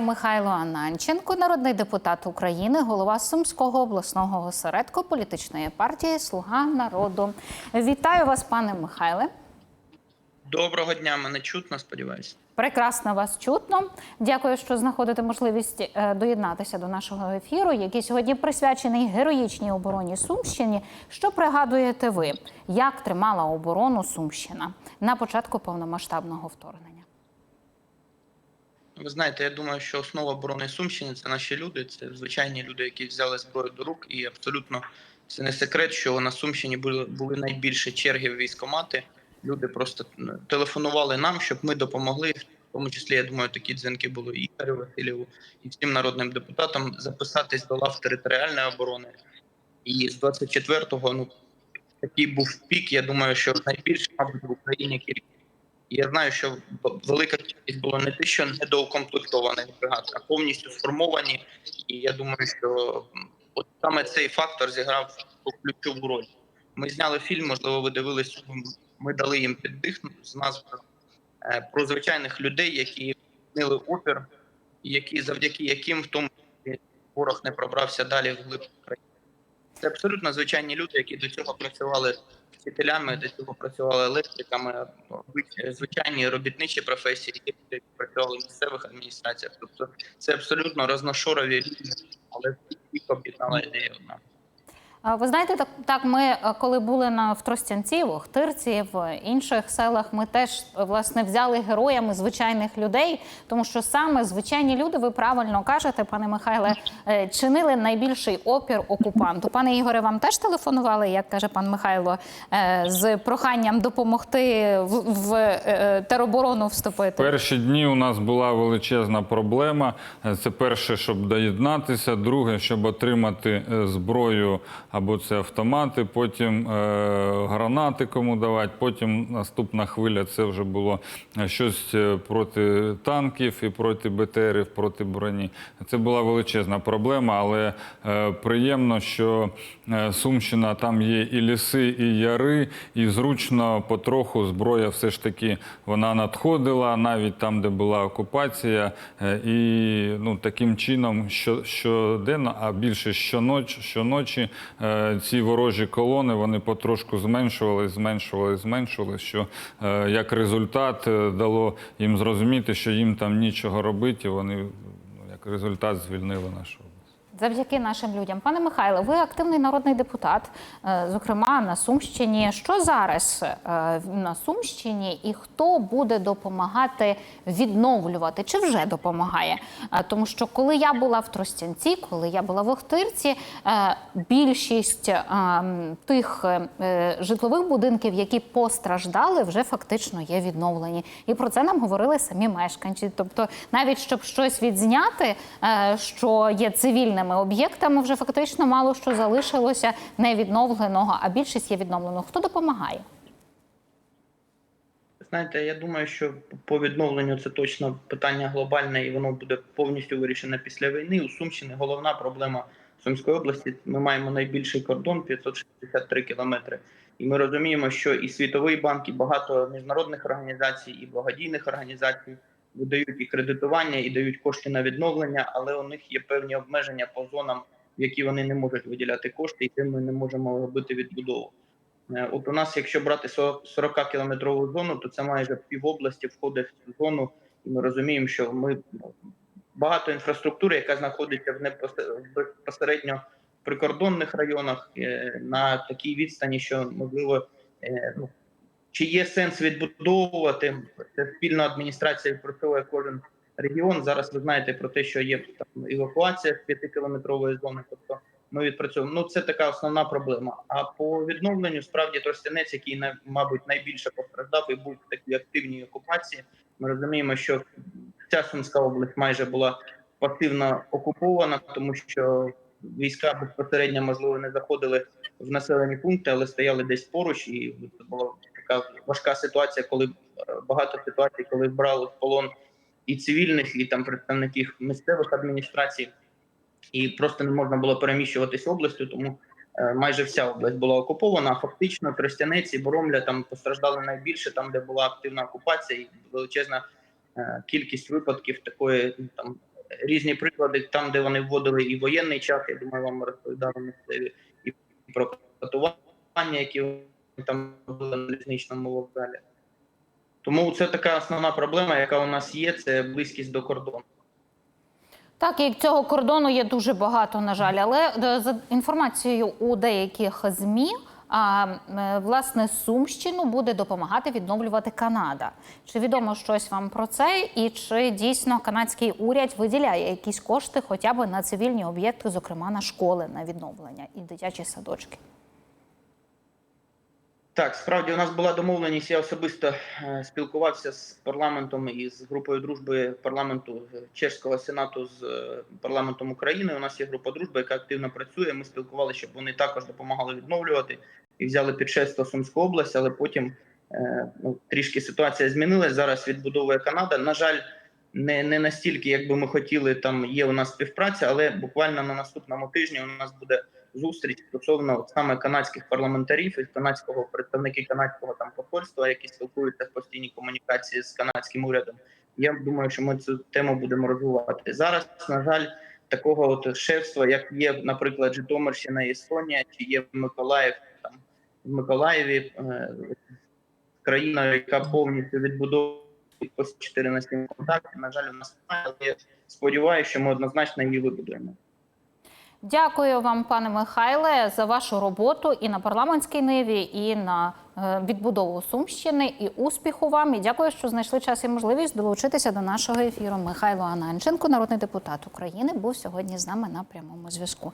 Михайло Ананченко, народний депутат України, голова Сумського обласного осередку політичної партії Слуга народу. Вітаю вас, пане Михайле. Доброго дня, мене чутно, сподіваюся. Прекрасно вас чутно. Дякую, що знаходите можливість е, доєднатися до нашого ефіру, який сьогодні присвячений героїчній обороні Сумщині. Що пригадуєте ви, як тримала оборону Сумщина на початку повномасштабного вторгнення? Ви знаєте, я думаю, що основа оборони Сумщини це наші люди, це звичайні люди, які взяли зброю до рук, і абсолютно це не секрет, що на Сумщині були, були найбільші черги в військомати. Люди просто телефонували нам, щоб ми допомогли. В тому числі, я думаю, такі дзвінки були і Ігорю Васильєву, і всім народним депутатам записатись до лав територіальної оборони. І з 24-го, ну такий був пік. Я думаю, що найбільше, мабуть, в Україні кількість. Я знаю, що велика кількість було не те, що недоукомплектованих бригад, а повністю сформовані. І я думаю, що от саме цей фактор зіграв ключову роль. Ми зняли фільм, можливо, ви дивились. Ми дали їм піддихнути з назвою е, про звичайних людей, які чинили опір, які завдяки яким в тому ворог не пробрався далі в глиб країни. Це абсолютно звичайні люди, які до цього працювали вчителями, до цього працювали електриками, звичайні робітничі професії, які працювали в місцевих адміністраціях. Тобто це абсолютно розношорові люди, але їх об'єднала ідея одна. Ви знаєте, так, так ми е, коли були на в Тростянці, в Охтирці, в інших селах, ми теж е, власне взяли героями звичайних людей, тому що саме звичайні люди, ви правильно кажете, пане Михайле, е, чинили найбільший опір окупанту. Пане Ігоре, вам теж телефонували, як каже пан Михайло, е, з проханням допомогти в, в е, тероборону вступити. Перші дні у нас була величезна проблема. Це перше, щоб доєднатися, друге, щоб отримати е, зброю або це автомати, потім е, гранати кому давати. Потім наступна хвиля це вже було е, щось е, проти танків і проти БТРів, проти броні. Це була величезна проблема, але е, приємно, що е, Сумщина там є і ліси, і яри, і зручно потроху зброя все ж таки вона надходила навіть там, де була окупація, і ну таким чином, що щоденно, а більше щоноч, щоночі е, ці ворожі колони вони потрошку зменшували, зменшували, зменшували. Що е, як результат е, дало їм зрозуміти, що їм там нічого робити, вони ну, як результат звільнили нашу. Завдяки нашим людям. Пане Михайло, ви активний народний депутат, е, зокрема на Сумщині. Що зараз е, на Сумщині і хто буде допомагати відновлювати? Чи вже допомагає? Е, Тому що коли я була в Тростянці, коли я була в Охтирці, більшість тих житлових будинків, які постраждали, вже фактично є відновлені. І про це нам говорили самі мешканці. Тобто, навіть щоб щось відзняти, що є цивільними об'єктами, вже фактично мало що залишилося невідновленого, а більшість є відновленого. Хто допомагає? Знаєте, я думаю, що по відновленню це точно питання глобальне, і воно буде повністю вирішене після війни. У Сумщині головна проблема Сумської області. Ми маємо найбільший кордон 563 кілометри. І ми розуміємо, що і Світовий банк, і багато міжнародних організацій, і благодійних організацій видають і кредитування, і дають кошти на відновлення, але у них є певні обмеження по зонам, в які вони не можуть виділяти кошти, і де ми не можемо робити відбудову. Е, От у нас, якщо брати 40 кілометрову зону, то це майже пів області входить в цю зону, і ми розуміємо, що ми ну, багато інфраструктури, яка знаходиться в непосер- в безпосередньо прикордонних районах е, на такій відстані, що можливо е, ну, чи є сенс відбудовувати це спільна адміністрація відпрацьовує кожен регіон. Зараз ви знаєте про те, що є там евакуація з 5-кілометрової зони, тобто ми відпрацьовуємо. Ну це така основна проблема. А по відновленню справді Тростянець, який на- мабуть найбільше постраждав і був в такій активній окупації. Ми розуміємо, що вся Сумська область майже була пасивно окупована, тому що війська безпосередньо можливо не заходили в населені пункти, але стояли десь поруч, і це була така важка ситуація, коли е, багато ситуацій, коли брали в полон і цивільних, і там представників місцевих адміністрацій і просто не можна було переміщуватись областю, тому е, майже вся область була окупована. Фактично, Тростянець і Боромля там постраждали найбільше, там де була активна окупація і величезна е, кількість випадків такої там різні приклади, там, де вони вводили і воєнний час, я думаю, вам розповідали місцеві, і про катування, які там були на залізничному вокзалі. Тому це така основна проблема, яка у нас є, це близькість до кордону. Так, і цього кордону є дуже багато, на жаль. Але е, за інформацією у деяких змі, а е, власне Сумщину буде допомагати відновлювати Канада. Чи відомо щось вам про це? І чи дійсно канадський уряд виділяє якісь кошти, хоча б на цивільні об'єкти, зокрема на школи на відновлення і дитячі садочки? Так, справді у нас була домовленість. Я особисто е, спілкувався з парламентом і з групою дружби парламенту е, чеського сенату з е, парламентом України. У нас є група дружби, яка активно працює. Ми спілкувалися, щоб вони також допомагали відновлювати і взяли під шефство Сумську область, але потім ну, трішки ситуація змінилась. Зараз відбудовує Канада. На жаль, не, не настільки, як би ми хотіли. Там є у нас співпраця, але буквально на наступному тижні у нас буде зустріч стосовно саме канадських парламентарів і канадського представники канадського там посольства, які спілкуються в постійній комунікації з канадським урядом. Я думаю, що ми цю тему будемо розвивати зараз. На жаль, такого от шефства, як є, наприклад, Житомирщина і Естонія, чи є Миколаїв там в Миколаєві, е, країна, яка повністю відбудовує по 4 на 7 контакти. На жаль, у нас немає, але сподіваюся, що ми однозначно її вибудуємо. Дякую вам, пане Михайле, за вашу роботу і на парламентській ниві, і на е, відбудову Сумщини. І успіху вам. І дякую, що знайшли час і можливість долучитися до нашого ефіру. Михайло Ананченко, народний депутат України, був сьогодні з нами на прямому зв'язку.